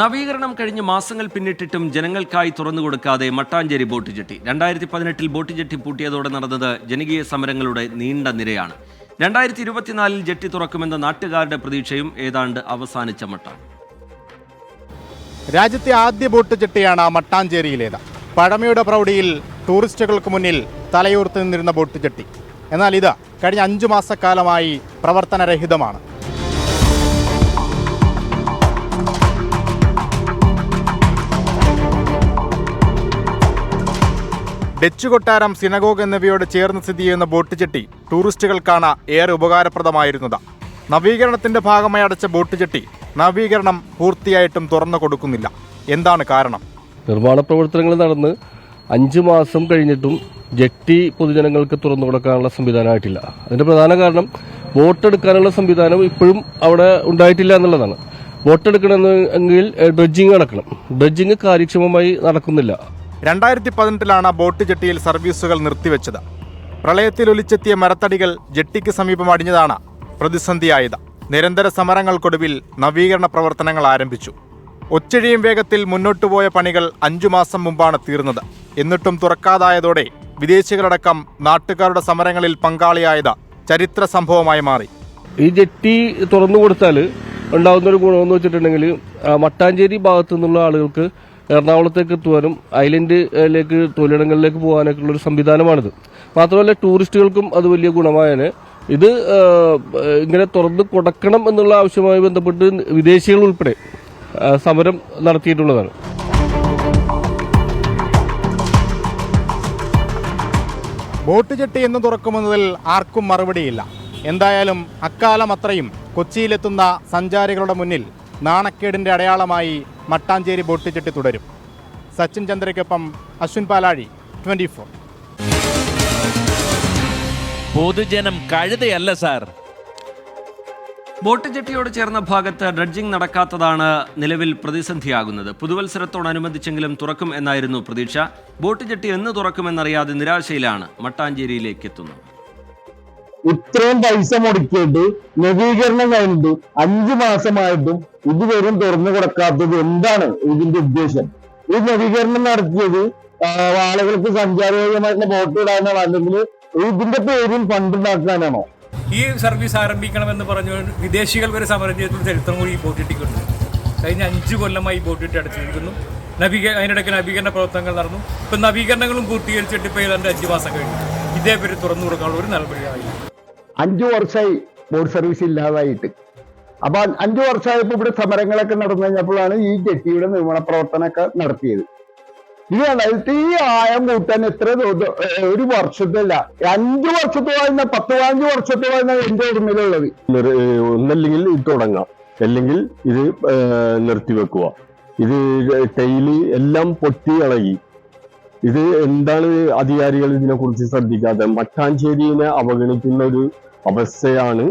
നവീകരണം കഴിഞ്ഞ് മാസങ്ങൾ പിന്നിട്ടിട്ടും ജനങ്ങൾക്കായി തുറന്നു കൊടുക്കാതെ മട്ടാഞ്ചേരി ബോട്ട് ജെട്ടി. രണ്ടായിരത്തി പതിനെട്ടിൽ ബോട്ട് ജെട്ടി പൂട്ടിയതോടെ നടന്നത് ജനകീയ സമരങ്ങളുടെ നീണ്ട നിരയാണ്. രണ്ടായിരത്തി ഇരുപത്തിനാലിൽ ജെട്ടി തുറക്കുമെന്ന നാട്ടുകാരുടെ പ്രതീക്ഷയും ഏതാണ്ട് അവസാനിച്ച മട്ടാണ്. രാജ്യത്തെ ആദ്യ ബോട്ട് ജെട്ടിയാണ് മട്ടാഞ്ചേരിയിലേത്. പഴമയുടെ പ്രൗഢിയിൽ ടൂറിസ്റ്റുകൾക്ക് മുന്നിൽ തലയൂർത്ത് നിന്നിരുന്ന ബോട്ട് ജെട്ടി. എന്നാൽ ഇത് കഴിഞ്ഞ അഞ്ചു മാസക്കാലമായി പ്രവർത്തനരഹിതമാണ്. ഡച്ച് കൊട്ടാരം സിനഗോഗ് എന്നിവയോട് ചേർന്ന് സ്ഥിതി ചെയ്യുന്ന ബോട്ട് ചെട്ടി ടൂറിസ്റ്റുകൾക്കാണ് ഏറെ ഉപകാരപ്രദമായിരുന്നത്. നവീകരണത്തിന്റെ ഭാഗമായി അടച്ച ബോട്ട് ചെട്ടി നവീകരണം പൂർത്തിയായിട്ടും തുറന്നു കൊടുക്കുന്നില്ല. എന്താണ് കാരണം? നിർമ്മാണ പ്രവർത്തനങ്ങൾ നടന്ന് അഞ്ച് മാസം കഴിഞ്ഞിട്ടും ജെട്ടി പൊതുജനങ്ങൾക്ക് തുറന്നു കൊടുക്കാനുള്ള സംവിധാനമായിട്ടില്ല. അതിന്റെ പ്രധാന കാരണം ബോട്ട് എടുക്കാനുള്ള സംവിധാനം ഇപ്പോഴും അവിടെ ഉണ്ടായിട്ടില്ല എന്നുള്ളതാണ്. ബോട്ട് എടുക്കണമെങ്കിൽ ഡ്രഡ്ജിങ് നടക്കണം. ഡ്രഡ്ജിങ് കാര്യക്ഷമമായി നടക്കുന്നില്ല. രണ്ടായിരത്തി പതിനെട്ടിലാണ് ബോട്ട് ജെട്ടിയിൽ സർവീസുകൾ നിർത്തിവെച്ചത്. പ്രളയത്തിൽ ഒലിച്ചെത്തിയ മരത്തടികൾ ജെട്ടിക്ക് സമീപം അടിഞ്ഞതാണ് പ്രതിസന്ധിയായത്. നിരന്തര സമരങ്ങൾക്കൊടുവിൽ നവീകരണ പ്രവർത്തനങ്ങൾ ആരംഭിച്ചു. ഒച്ചഴിയും വേഗത്തിൽ മുന്നോട്ടു പോയ പണികൾ അഞ്ചു മാസം മുമ്പാണ് തീർന്നത്. എന്നിട്ടും തുറക്കാതായതോടെ വിദേശികളടക്കം നാട്ടുകാരുടെ സമരങ്ങളിൽ പങ്കാളിയായത് ചരിത്ര സംഭവമായി മാറി. ഈ ജെട്ടി തുറന്നു കൊടുത്താൽ ഉണ്ടാകുന്ന ഒരു ഗുണമെന്ന് വെച്ചിട്ടുണ്ടെങ്കിൽ മട്ടാഞ്ചേരി ഭാഗത്തു നിന്നുള്ള ആളുകൾക്ക് എറണാകുളത്തേക്ക് എത്തുവാനും ഐലൻഡിലേക്ക് തൊഴിലിടങ്ങളിലേക്ക് പോകാനൊക്കെ ഒരു സംവിധാനമാണിത്. മാത്രമല്ല ടൂറിസ്റ്റുകൾക്കും അത് വലിയ ഗുണമായാണ് ഇത് ഇങ്ങനെ തുറന്ന് കൊടുക്കണം എന്നുള്ള ആവശ്യവുമായി ബന്ധപ്പെട്ട് വിദേശികൾ ഉൾപ്പെടെ സമരം നടത്തിയിട്ടുള്ളതാണ്. ബോട്ട് ജെട്ടി എന്ന് തുറക്കുമെന്നതിൽ ആർക്കും മറുപടിയില്ല. എന്തായാലും അക്കാലം അത്രയും കൊച്ചിയിലെത്തുന്ന സഞ്ചാരികളുടെ മുന്നിൽ നാണക്കേടിന്റെ അടയാളമായി മട്ടാഞ്ചേരി ബോട്ട് ജെട്ടി തുടരും. സച്ചിൻ ചന്ദ്രയ്ക്കൊപ്പം അശ്വിൻ പാലാഴി ട്വന്റി ഫോർ. പൊതുജനം കഴുതയല്ല സാർ. ബോട്ട് ജെട്ടിയോട് ചേർന്ന ഭാഗത്ത് ഡ്രഡ്ജിംഗ് നടക്കാത്തതാണ് നിലവിൽ പ്രതിസന്ധിയാകുന്നത്. പുതുവത്സരത്തോടനുബന്ധിച്ചെങ്കിലും തുറക്കും എന്നായിരുന്നു പ്രതീക്ഷ. ബോട്ട് ജെട്ടി എന്ന് തുറക്കുമെന്നറിയാതെ നിരാശയിലാണ് മട്ടാഞ്ചേരിയിലേക്ക് എത്തുന്നത്. ഇത്രയും പൈസ മുടക്കിയിട്ട് നവീകരണം കഴിഞ്ഞിട്ട് അഞ്ചു മാസമായിട്ടും ഇതുവരും തുറന്നു കൊടുക്കാത്തത് എന്താണ് ഇതിന്റെ ഉദ്ദേശം? ഈ നവീകരണം നടത്തിയത് ആളുകൾക്ക് സഞ്ചാരയോഗ്യമായിട്ടുള്ള ബോട്ട് ഇടാനാണോ അല്ലെങ്കിൽ ഇതിന്റെ പേരിൽ ഫണ്ട് ഉണ്ടാക്കാനാണോ ഈ സർവീസ് ആരംഭിക്കണമെന്ന് പറഞ്ഞു വിദേശികൾ വരെ സമരം ചരിത്രം കൂടി ഈ ബോട്ടിട്ടിക്കുണ്ട് കഴിഞ്ഞ അഞ്ച് കൊല്ലമായി ബോട്ട് ഇട്ട് അടച്ചിരിക്കുന്നു. നവീക അതിനിടയ്ക്ക് നവീകരണ പ്രവർത്തനങ്ങൾ നടന്നു. ഇപ്പം നവീകരണങ്ങളും പൂർത്തീകരിച്ചിട്ട് ഇപ്പോൾ ഏതാണ്ട് അഞ്ച് മാസം കഴിഞ്ഞു. ഇതേപേര് തുറന്നു കൊടുക്കാനുള്ള ഒരു നടപടിയായി. അഞ്ചു വർഷമായി ബോട്ട് സർവീസ് ഇല്ലാതായിട്ട്. അപ്പൊ അഞ്ചു വർഷമായപ്പോ ഇവിടെ സമരങ്ങളൊക്കെ നടന്നു കഴിഞ്ഞപ്പോഴാണ് ഈ ജെട്ടിയുടെ നിർമ്മാണ പ്രവർത്തനമൊക്കെ നടത്തിയത്. ഇത് കണ്ടോ, ഈ ആയം കൂട്ടാൻ എത്ര ഒരു വർഷത്തല്ല അഞ്ചു വർഷത്തോളം പത്ത് പതിനഞ്ച് വർഷത്തോളം എന്റെ ഓർമ്മയിലുള്ളത്. ഒന്നല്ലെങ്കിൽ ഇത് തുടങ്ങാം. അല്ലെങ്കിൽ ഇത് നിർത്തിവെക്കുക ഇത് ടൈൽ എല്ലാം പൊട്ടി ഇളകി. ഇത് എന്താണ് അധികാരികൾ ഇതിനെ കുറിച്ച് ശ്രദ്ധിക്കാതെ മട്ടാഞ്ചേരിനെ അവഗണിക്കുന്ന ഒരു അവസ്ഥയാണ്